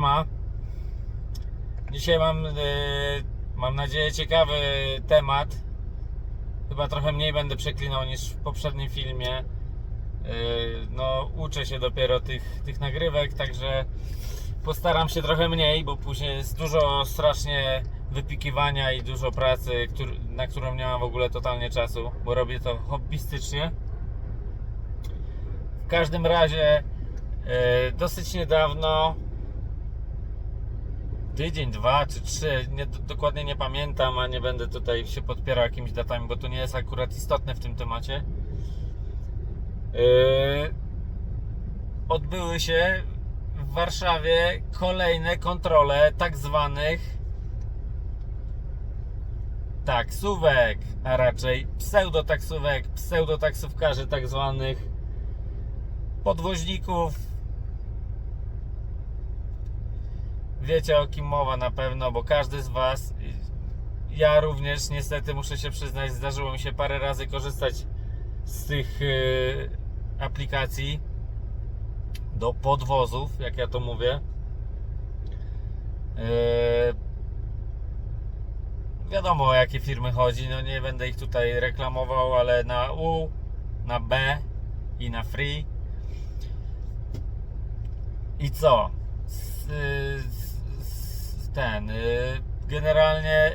Siema. Dzisiaj mam, e, mam nadzieję, ciekawy temat. Chyba trochę mniej będę przeklinał niż w poprzednim filmie. E, No, uczę się dopiero tych, tych nagrywek, także postaram się trochę mniej, bo później jest dużo strasznie wypikiwania i dużo pracy, który, na którą nie mam w ogóle totalnie czasu, bo robię to hobbystycznie. W każdym razie e, dosyć niedawno tydzień, dwa czy trzy, nie, dokładnie nie pamiętam, a nie będę tutaj się podpierał jakimiś datami, bo to nie jest akurat istotne w tym temacie. Yy, odbyły się w Warszawie kolejne kontrole tak zwanych taksówek, a raczej pseudotaksówek, pseudotaksówkarzy tak zwanych podwoźników. Wiecie o kim mowa na pewno, bo każdy z Was, ja również niestety muszę się przyznać, zdarzyło mi się parę razy korzystać z tych yy, aplikacji do podwozów, jak ja to mówię. Yy, wiadomo o jakie firmy chodzi, no nie będę ich tutaj reklamował, ale na U, na B i na Free. I co? S- ten. y, Generalnie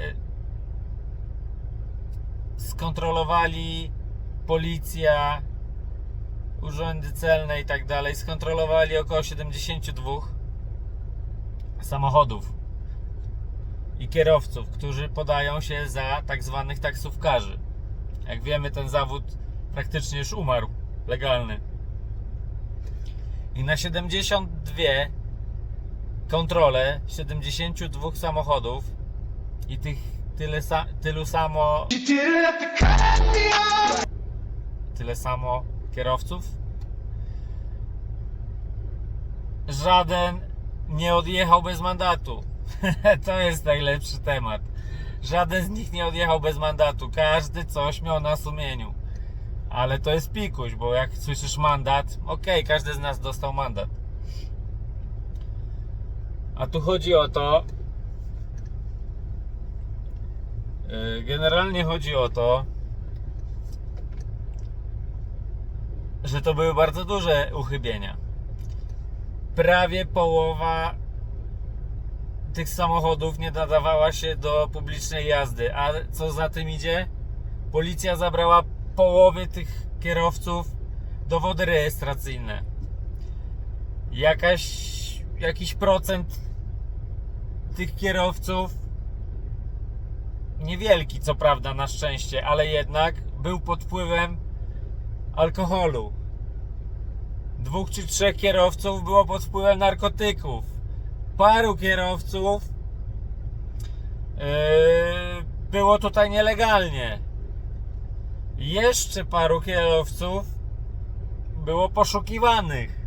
skontrolowali policja, urzędy celne i tak dalej. Skontrolowali około 72 samochodów i kierowców, którzy podają się za tak zwanych taksówkarzy. Jak wiemy, ten zawód praktycznie już umarł legalny. I na 72 kontrole 72 samochodów i tych tyle sa, tylu samo tyle samo kierowców. Żaden nie odjechał bez mandatu. To jest najlepszy temat. Żaden z nich nie odjechał bez mandatu. Każdy coś miał na sumieniu. Ale to jest pikuś, bo jak słyszysz mandat, okej, każdy z nas dostał mandat. A tu chodzi o to. yy, Generalnie chodzi o to, że to były bardzo duże uchybienia. Prawie połowa tych samochodów nie nadawała się do publicznej jazdy. A co za tym idzie? Policja zabrała połowie tych kierowców dowody rejestracyjne. Jakaś, jakiś procent tych kierowców, niewielki co prawda na szczęście, ale jednak był pod wpływem alkoholu. Dwóch czy trzech kierowców było pod wpływem narkotyków. Paru kierowców yy, było tutaj nielegalnie jeszcze paru kierowców było poszukiwanych.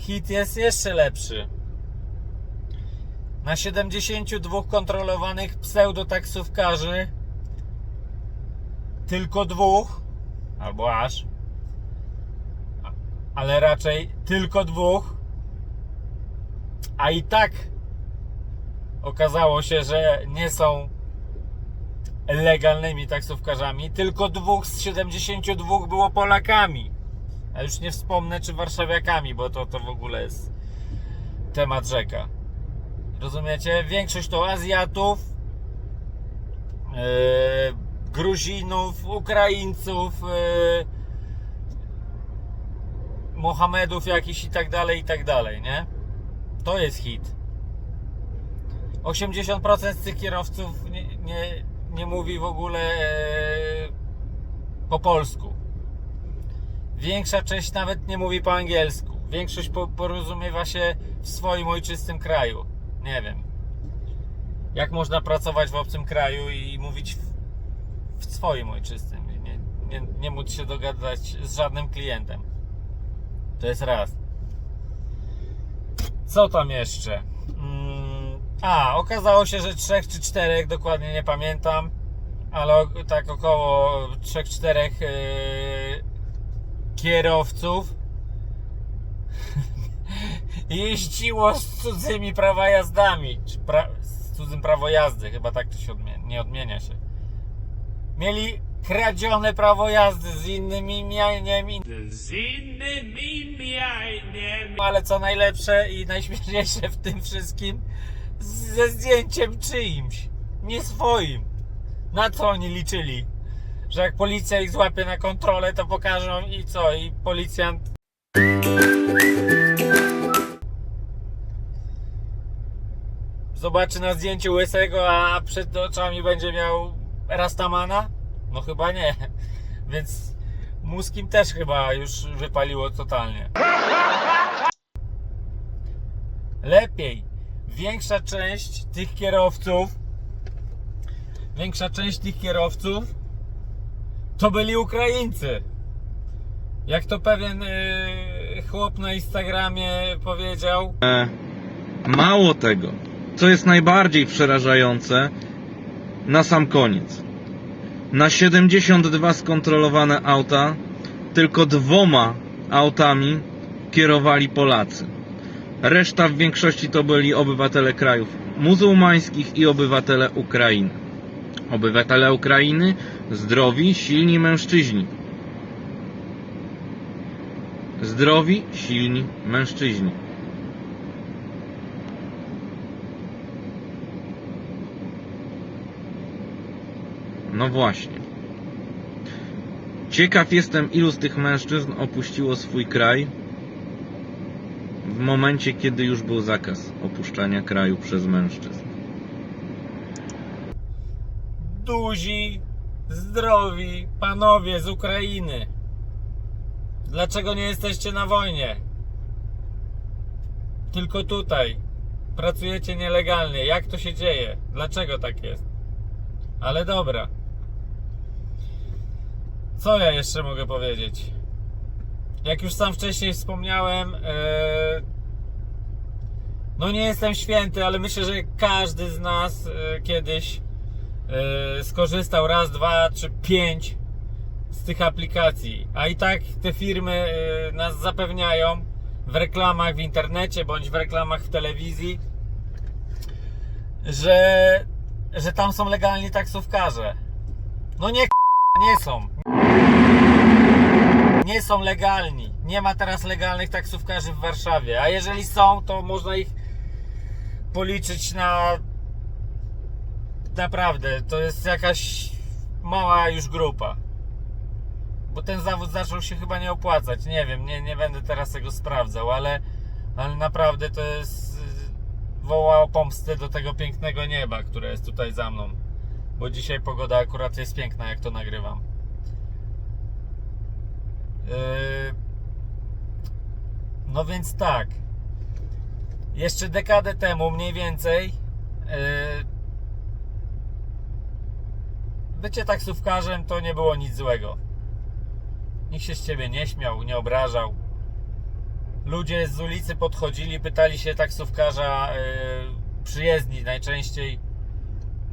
Hit jest jeszcze lepszy. Na 72 kontrolowanych pseudotaksówkarzy tylko dwóch, albo aż, ale raczej tylko dwóch, a i tak okazało się, że nie są legalnymi taksówkarzami. Tylko dwóch z 72 było Polakami. A już nie wspomnę, czy warszawiakami, bo to, to w ogóle jest temat rzeka. Rozumiecie? Większość to Azjatów, yy, Gruzinów, Ukraińców, yy, Mohamedów jakichś i tak dalej, i tak dalej, nie? To jest hit. 80% z tych kierowców nie, nie, nie mówi w ogóle e, po polsku. Większa część nawet nie mówi po angielsku. Większość po, porozumiewa się w swoim ojczystym kraju. Nie wiem. Jak można pracować w obcym kraju i mówić w, w swoim ojczystym? Nie, nie, nie móc się dogadać z żadnym klientem. To jest raz. Co tam jeszcze? Mm, A, okazało się, że trzech czy czterech, dokładnie nie pamiętam, ale tak około trzech, czterech yy, kierowców jeździło z cudzymi prawa jazdami, czy pra, z cudzym prawo jazdy, chyba tak to się odmienia, nie odmienia się. Mieli kradzione prawo jazdy z innymi mianiem, Z innymi mianiem. ale co najlepsze i najśmieszniejsze w tym wszystkim, ze zdjęciem czyimś, nie swoim. Na co oni liczyli? Że jak policja ich złapie na kontrolę, to pokażą i co? I policjant. Zobaczy na zdjęciu łysego, a przed oczami będzie miał Rastamana? No chyba nie. Więc mózg im też chyba już wypaliło totalnie. Lepiej. Większa część tych kierowców, większa część tych kierowców to byli Ukraińcy. Jak to pewien yy, chłop na Instagramie powiedział, E, Mało tego, co jest najbardziej przerażające, na sam koniec. Na 72 skontrolowane auta, tylko dwoma autami kierowali Polacy. Reszta w większości to byli obywatele krajów muzułmańskich i obywatele Ukrainy. Obywatele Ukrainy zdrowi, silni mężczyźni. Zdrowi, silni mężczyźni. No właśnie. Ciekaw jestem, ilu z tych mężczyzn opuściło swój kraj w momencie, kiedy już był zakaz opuszczania kraju przez mężczyzn. Duzi, zdrowi panowie z Ukrainy. Dlaczego nie jesteście na wojnie? Tylko tutaj. Pracujecie nielegalnie. Jak to się dzieje? Dlaczego tak jest? Ale dobra. Co ja jeszcze mogę powiedzieć? Jak już sam wcześniej wspomniałem, e, no nie jestem święty, ale myślę, że każdy z nas e, kiedyś skorzystał raz, dwa czy pięć z tych aplikacji. A i tak te firmy e, nas zapewniają w reklamach w internecie bądź w reklamach w telewizji, że, że tam są legalni taksówkarze. No nie, nie są. Nie są legalni. Nie ma teraz legalnych taksówkarzy w Warszawie. A jeżeli są, to można ich policzyć na naprawdę, to jest jakaś mała już grupa. Bo ten zawód zaczął się chyba nie opłacać. Nie wiem, nie, nie będę teraz tego sprawdzał, ale, ale naprawdę to jest. y, woła o pomstę do tego pięknego nieba, które jest tutaj za mną. Bo dzisiaj pogoda akurat jest piękna, jak to nagrywam. Yy, No więc tak. Jeszcze dekadę temu mniej więcej. Bycie taksówkarzem to nie było nic złego. Nikt się z ciebie nie śmiał, nie obrażał. Ludzie z ulicy podchodzili, pytali się taksówkarza yy, przyjezdni najczęściej,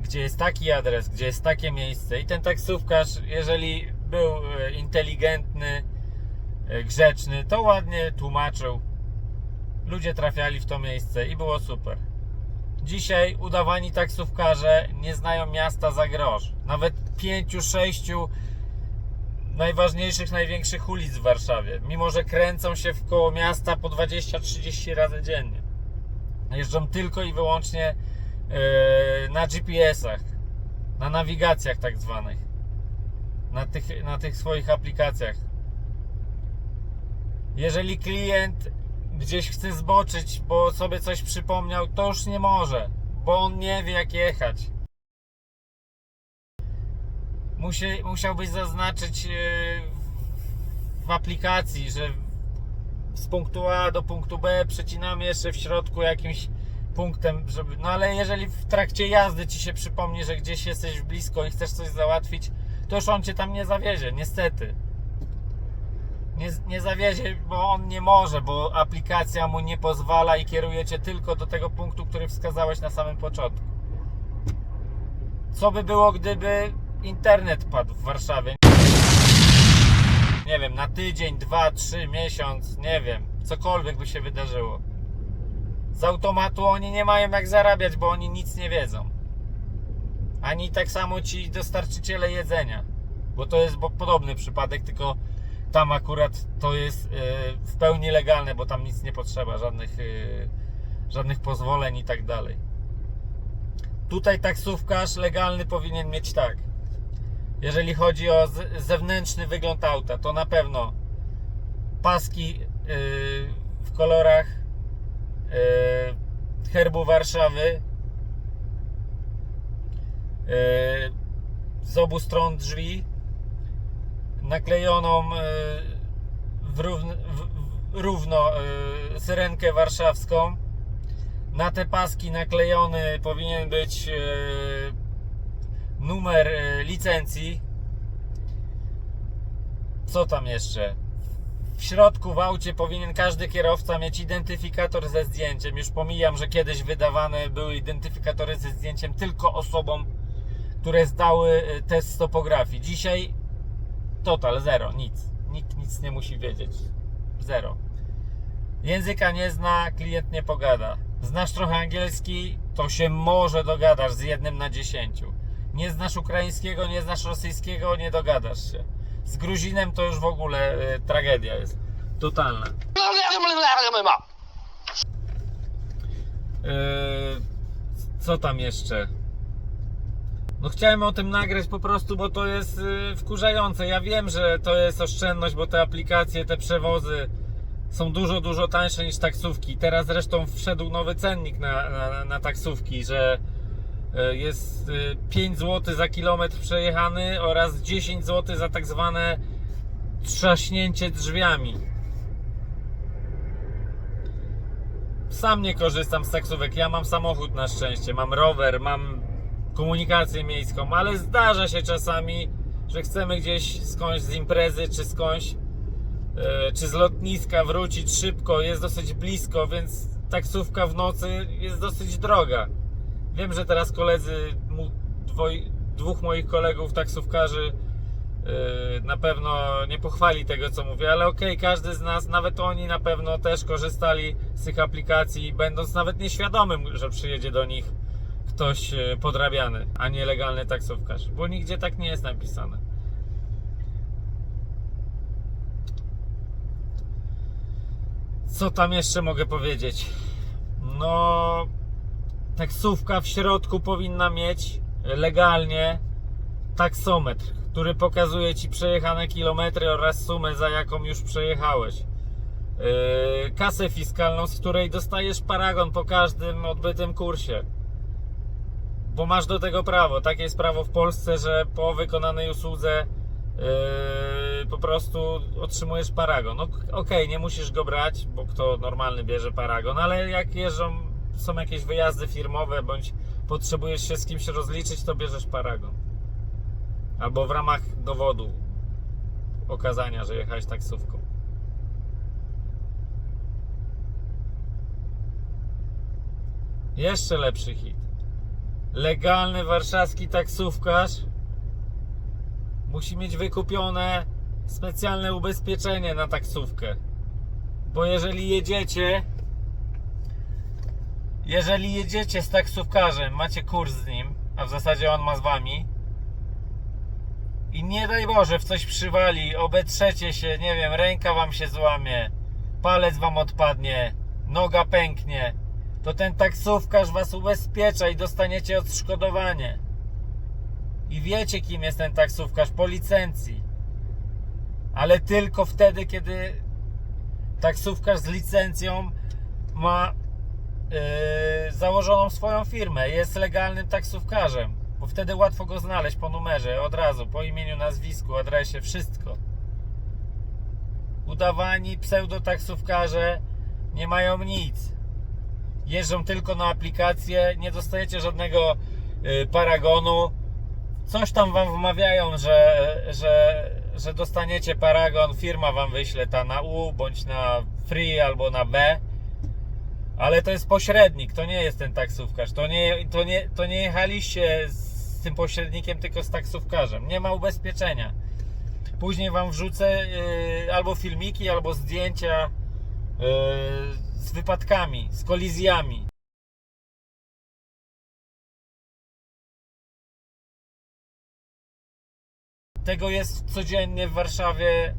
gdzie jest taki adres, gdzie jest takie miejsce. I ten taksówkarz, jeżeli był yy, inteligentny, yy, grzeczny, to ładnie tłumaczył. Ludzie trafiali w to miejsce i było super. Dzisiaj udawani taksówkarze nie znają miasta za grosz. Nawet pięciu, sześciu najważniejszych, największych ulic w Warszawie. Mimo, że kręcą się w koło miasta po 20-30 razy dziennie. Jeżdżą tylko i wyłącznie yy, na GPS-ach, na nawigacjach tak zwanych. Na tych, na tych swoich aplikacjach. Jeżeli klient gdzieś chce zboczyć, bo sobie coś przypomniał, to już nie może, bo on nie wie jak jechać. Musi, musiałbyś zaznaczyć yy, w aplikacji, że z punktu A do punktu B przecinamy jeszcze w środku jakimś punktem, żeby. No ale jeżeli w trakcie jazdy ci się przypomni, że gdzieś jesteś blisko i chcesz coś załatwić, to już on cię tam nie zawiezie, niestety nie, nie zawiezie, bo on nie może, bo aplikacja mu nie pozwala i kieruje cię tylko do tego punktu, który wskazałeś na samym początku. Co by było, gdyby internet padł w Warszawie? Nie wiem, na tydzień, dwa, trzy, miesiąc, nie wiem, cokolwiek by się wydarzyło. Z automatu oni nie mają jak zarabiać, bo oni nic nie wiedzą. Ani tak samo ci dostarczyciele jedzenia. Bo to jest podobny przypadek, tylko tam akurat to jest e, w pełni legalne, bo tam nic nie potrzeba, żadnych, e, żadnych pozwoleń i tak dalej. Tutaj taksówkarz legalny powinien mieć tak. Jeżeli chodzi o zewnętrzny wygląd auta, to na pewno paski yy, w kolorach herbu Warszawy. Z obu stron drzwi naklejoną yy, w równ, w, w, równo syrenkę warszawską. Na te paski naklejony powinien być e, numer e, licencji. Co tam jeszcze? W środku w aucie powinien każdy kierowca mieć identyfikator ze zdjęciem. Już pomijam, że kiedyś wydawane były identyfikatory ze zdjęciem tylko osobom, które zdały e, test stopografii. Dzisiaj total, zero, nic. Nikt nic nie musi wiedzieć. Zero. Języka nie zna, klient nie pogada. Znasz trochę angielski, to się może dogadasz z jednym na dziesięciu. Nie znasz ukraińskiego, nie znasz rosyjskiego, nie dogadasz się. Z Gruzinem to już w ogóle e, tragedia jest. Totalna. E, co tam jeszcze? No chciałem o tym nagrać po prostu, bo to jest e, wkurzające. Ja wiem, że to jest oszczędność, bo te aplikacje, te przewozy są dużo, dużo tańsze niż taksówki. Teraz zresztą wszedł nowy cennik na, na, na taksówki, że e, jest e, 5 zł za kilometr przejechany oraz 10 zł za tak zwane trzaśnięcie drzwiami. Sam nie korzystam z taksówek. Ja mam samochód na szczęście, mam rower, mam komunikację miejską, ale zdarza się czasami, że chcemy gdzieś skądś z imprezy czy skądś e, czy z lotniska wrócić szybko, jest dosyć blisko, więc taksówka w nocy jest dosyć droga. Wiem, że teraz koledzy, dwoj, dwóch moich kolegów taksówkarzy e, na pewno nie pochwali tego, co mówię, ale okej, każdy z nas, nawet oni na pewno też korzystali z tych aplikacji, będąc nawet nieświadomym, że przyjedzie do nich ktoś e, podrabiany, a nie legalny taksówkarz, bo nigdzie tak nie jest napisane. Co tam jeszcze mogę powiedzieć? No, taksówka w środku powinna mieć legalnie taksometr, który pokazuje Ci przejechane kilometry oraz sumę, za jaką już przejechałeś. Yy, kasę fiskalną, z której dostajesz paragon po każdym odbytym kursie. Bo masz do tego prawo. Takie jest prawo w Polsce, że po wykonanej usłudze Yy, po prostu otrzymujesz paragon. No, Okej, nie musisz go brać, bo kto normalny bierze paragon, ale jak jeżdżą, są jakieś wyjazdy firmowe, bądź potrzebujesz się z kimś rozliczyć, to bierzesz paragon. Albo w ramach dowodu okazania, że jechałeś taksówką. Jeszcze lepszy hit. Legalny warszawski taksówkarz musi mieć wykupione specjalne ubezpieczenie na taksówkę. Bo jeżeli jedziecie, jeżeli jedziecie z taksówkarzem, macie kurs z nim, a w zasadzie on ma z wami, i nie daj Boże, w coś przywali, obetrzecie się, nie wiem, ręka wam się złamie, palec wam odpadnie, noga pęknie, to ten taksówkarz was ubezpiecza i dostaniecie odszkodowanie. I wiecie, kim jest ten taksówkarz po licencji. Ale tylko wtedy, kiedy taksówkarz z licencją ma yy, założoną swoją firmę, jest legalnym taksówkarzem. Bo wtedy łatwo go znaleźć po numerze, od razu, po imieniu, nazwisku, adresie, wszystko. Udawani pseudotaksówkarze nie mają nic. Jeżdżą tylko na aplikację, nie dostajecie żadnego yy, paragonu coś tam wam wmawiają, że, że, że dostaniecie paragon, firma wam wyśle ta na U, bądź na free albo na B. Ale to jest pośrednik, to nie jest ten taksówkarz. To nie, to nie, to nie jechaliście z tym pośrednikiem, tylko z taksówkarzem. Nie ma ubezpieczenia. Później wam wrzucę yy, albo filmiki, albo zdjęcia yy, z wypadkami, z kolizjami. Tego jest codziennie w Warszawie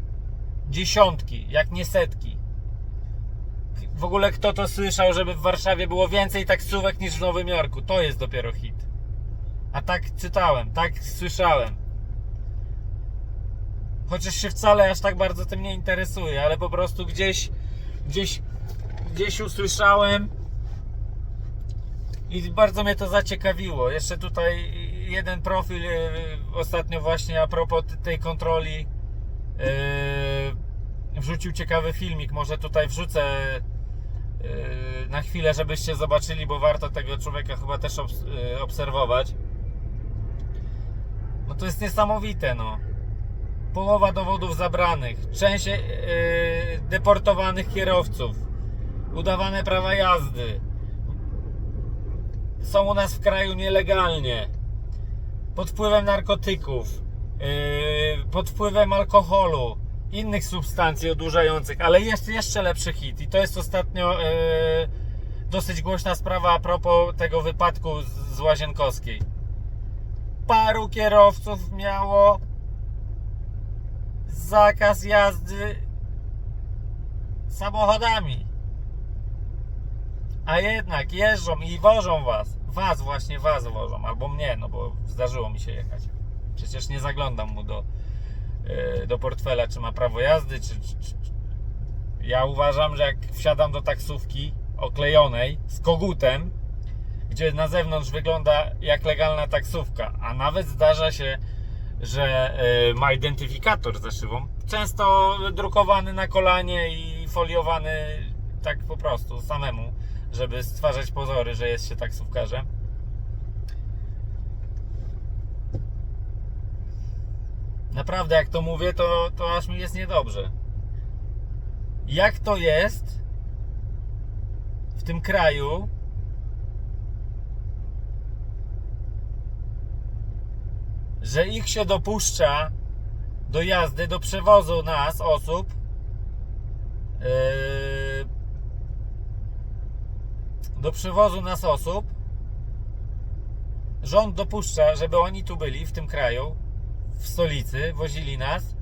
dziesiątki, jak nie setki. W ogóle kto to słyszał, żeby w Warszawie było więcej taksówek niż w Nowym Jorku? To jest dopiero hit. A tak czytałem, tak słyszałem. Chociaż się wcale aż tak bardzo tym nie interesuję, ale po prostu gdzieś, gdzieś, gdzieś usłyszałem i bardzo mnie to zaciekawiło. Jeszcze tutaj jeden profil e, ostatnio właśnie a propos tej kontroli e, wrzucił ciekawy filmik. Może tutaj wrzucę e, na chwilę, żebyście zobaczyli, bo warto tego człowieka chyba też obs- obserwować. No to jest niesamowite, no. Połowa dowodów zabranych, część deportowanych kierowców, udawane prawa jazdy. Są u nas w kraju nielegalnie, pod wpływem narkotyków, e, pod wpływem alkoholu, innych substancji odurzających, ale jest jeszcze lepszy hit i to jest ostatnio e, dosyć głośna sprawa a propos tego wypadku z, z Łazienkowskiej. Paru kierowców miało zakaz jazdy samochodami. A jednak jeżdżą i wożą was. Was właśnie, was wożą. Albo mnie, no bo zdarzyło mi się jechać. Przecież nie zaglądam mu do, yy, do portfela, czy ma prawo jazdy, czy, czy, czy... Ja uważam, że jak wsiadam do taksówki oklejonej z kogutem, gdzie na zewnątrz wygląda jak legalna taksówka, a nawet zdarza się, że y, ma identyfikator ze szybą, często drukowany na kolanie i foliowany tak po prostu samemu, żeby stwarzać pozory, że jest się taksówkarzem. Naprawdę, jak to mówię, to, to aż mi jest niedobrze. Jak to jest w tym kraju, że ich się dopuszcza do jazdy, do przewozu nas, osób, yy, do przewozu nas osób, rząd dopuszcza, żeby oni tu byli, w tym kraju, w stolicy, wozili nas,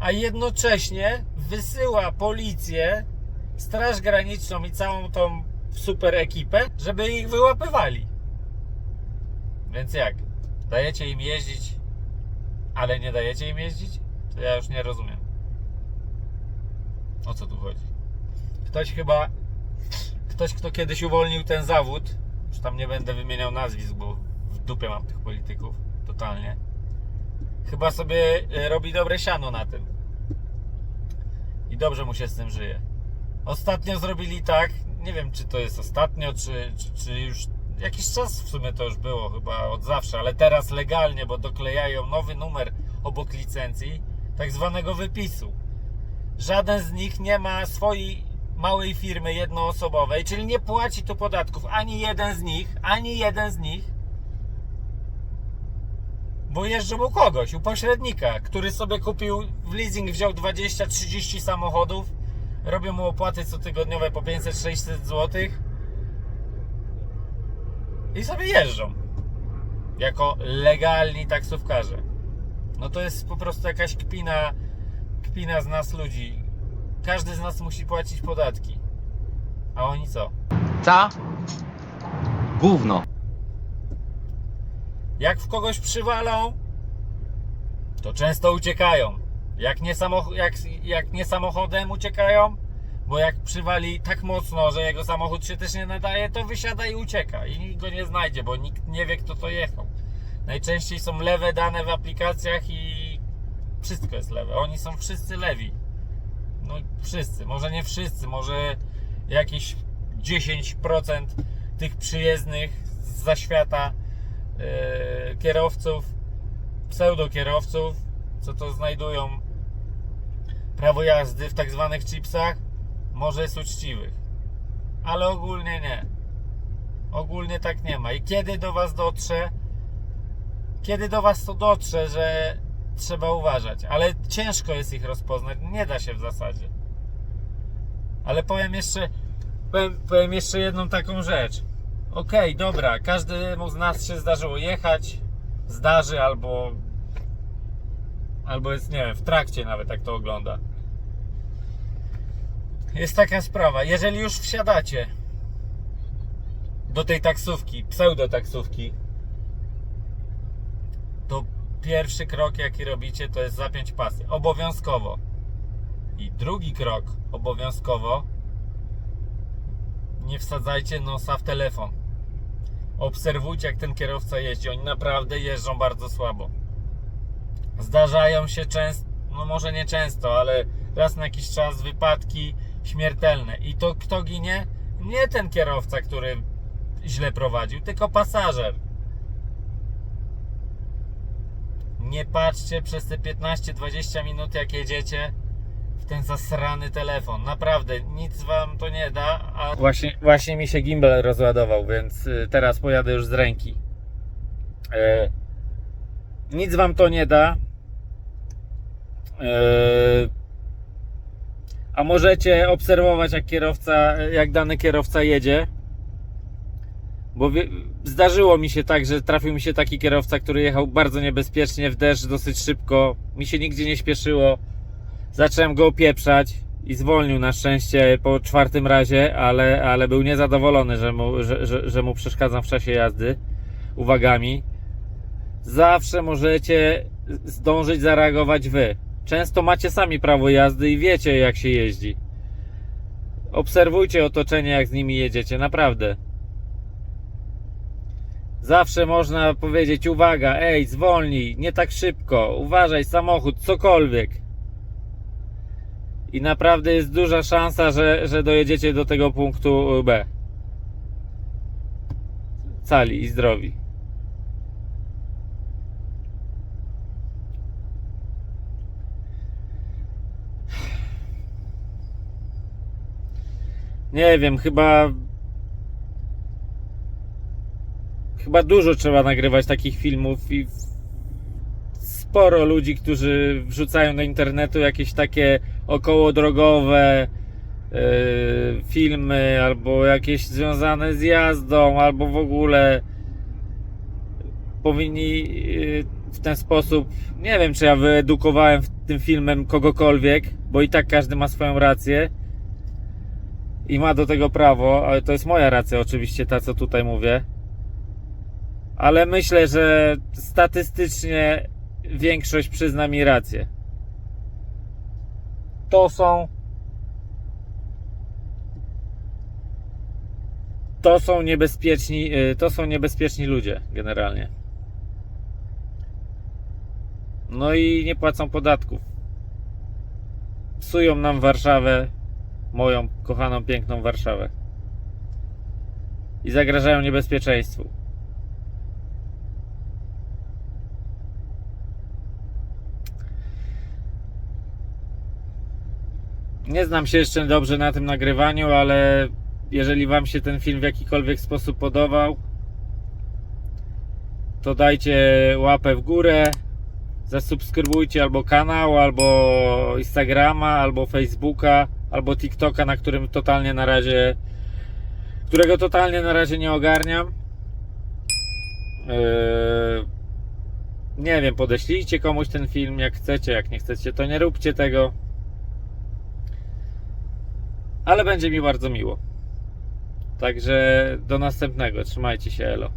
a jednocześnie wysyła policję, straż graniczną i całą tą super ekipę, żeby ich wyłapywali. Więc jak? Dajecie im jeździć, ale nie dajecie im jeździć? To ja już nie rozumiem. O co tu chodzi? Ktoś chyba, ktoś kto kiedyś uwolnił ten zawód, już tam nie będę wymieniał nazwisk, bo w dupie mam tych polityków, totalnie. Chyba sobie e, robi dobre siano na tym. I dobrze mu się z tym żyje. Ostatnio zrobili tak, nie wiem czy to jest ostatnio, czy, czy, czy już jakiś czas w sumie to już było, chyba od zawsze, ale teraz legalnie, bo doklejają nowy numer obok licencji, tak zwanego wypisu. Żaden z nich nie ma swojej małej firmy jednoosobowej, czyli nie płaci tu podatków ani jeden z nich, ani jeden z nich, bo jeżdżą u kogoś, u pośrednika, który sobie kupił w leasing, wziął 20-30 samochodów, robią mu opłaty cotygodniowe po 500-600 zł i sobie jeżdżą jako legalni taksówkarze. No to jest po prostu jakaś kpina, kpina z nas ludzi. Każdy z nas musi płacić podatki. A oni co? Ta? Gówno. Jak w kogoś przywalą, to często uciekają. Jak nie, samoch- jak, jak nie samochodem uciekają, bo jak przywali tak mocno, że jego samochód się też nie nadaje, to wysiada i ucieka. I nikt go nie znajdzie, bo nikt nie wie, kto to jechał. Najczęściej są lewe dane w aplikacjach i wszystko jest lewe. Oni są wszyscy lewi. No wszyscy, może nie wszyscy, może jakieś 10% tych przyjezdnych z zaświata e, kierowców, pseudokierowców, co to znajdują prawo jazdy w tak zwanych chipsach, może jest uczciwych. Ale ogólnie nie. Ogólnie tak nie ma. I kiedy do Was dotrze, kiedy do Was to dotrze, że trzeba uważać, ale ciężko jest ich rozpoznać, nie da się w zasadzie. Ale powiem jeszcze, powiem, powiem jeszcze jedną taką rzecz. Okej, dobra, każdemu z nas się zdarzyło jechać, zdarzy albo albo jest, nie wiem, w trakcie nawet jak to ogląda. Jest taka sprawa, jeżeli już wsiadacie do tej taksówki, pseudotaksówki, to pierwszy krok jaki robicie to jest zapiąć pasy. Obowiązkowo. I drugi krok obowiązkowo nie wsadzajcie nosa w telefon. Obserwujcie jak ten kierowca jeździ. Oni naprawdę jeżdżą bardzo słabo. Zdarzają się często, no może nie często, ale raz na jakiś czas wypadki śmiertelne. I to kto ginie? Nie ten kierowca, który źle prowadził, tylko pasażer. Nie patrzcie przez te 15-20 minut, jak jedziecie w ten zasrany telefon. Naprawdę, nic wam to nie da. A... Właśnie, właśnie mi się gimbal rozładował, więc y, teraz pojadę już z ręki. E, nic wam to nie da. E, a możecie obserwować, jak kierowca, jak dany kierowca jedzie. Bo wie, zdarzyło mi się tak, że trafił mi się taki kierowca, który jechał bardzo niebezpiecznie w deszcz, dosyć szybko. Mi się nigdzie nie śpieszyło. Zacząłem go opieprzać i zwolnił na szczęście po czwartym razie, ale, ale był niezadowolony, że mu, że, że, że mu przeszkadzam w czasie jazdy uwagami. Zawsze możecie zdążyć zareagować wy. Często macie sami prawo jazdy i wiecie jak się jeździ. Obserwujcie otoczenie jak z nimi jedziecie, naprawdę. Zawsze można powiedzieć uwaga, ej, zwolnij, nie tak szybko, uważaj, samochód, cokolwiek. I naprawdę jest duża szansa, że, że dojedziecie do tego punktu B. Cali i zdrowi. Nie wiem, chyba. Chyba dużo trzeba nagrywać takich filmów i sporo ludzi, którzy wrzucają do internetu jakieś takie okołodrogowe yy, filmy, albo jakieś związane z jazdą, albo w ogóle powinni yy, w ten sposób. Nie wiem, czy ja wyedukowałem tym filmem kogokolwiek, bo i tak każdy ma swoją rację i ma do tego prawo, ale to jest moja racja, oczywiście, ta co tutaj mówię. Ale myślę, że statystycznie większość przyzna mi rację. To są. To są niebezpieczni, y, to są niebezpieczni ludzie generalnie. No i nie płacą podatków. Psują nam Warszawę, moją kochaną, piękną Warszawę. I zagrażają niebezpieczeństwu. Nie znam się jeszcze dobrze na tym nagrywaniu, ale jeżeli Wam się ten film w jakikolwiek sposób podobał, to dajcie łapę w górę, zasubskrybujcie albo kanał, albo Instagrama, albo Facebooka, albo TikToka, na którym totalnie na razie, którego totalnie na razie nie ogarniam. Yy, nie wiem, podeślijcie komuś ten film, jak chcecie, jak nie chcecie, to nie róbcie tego. Ale będzie mi bardzo miło. Także do następnego. Trzymajcie się, elo.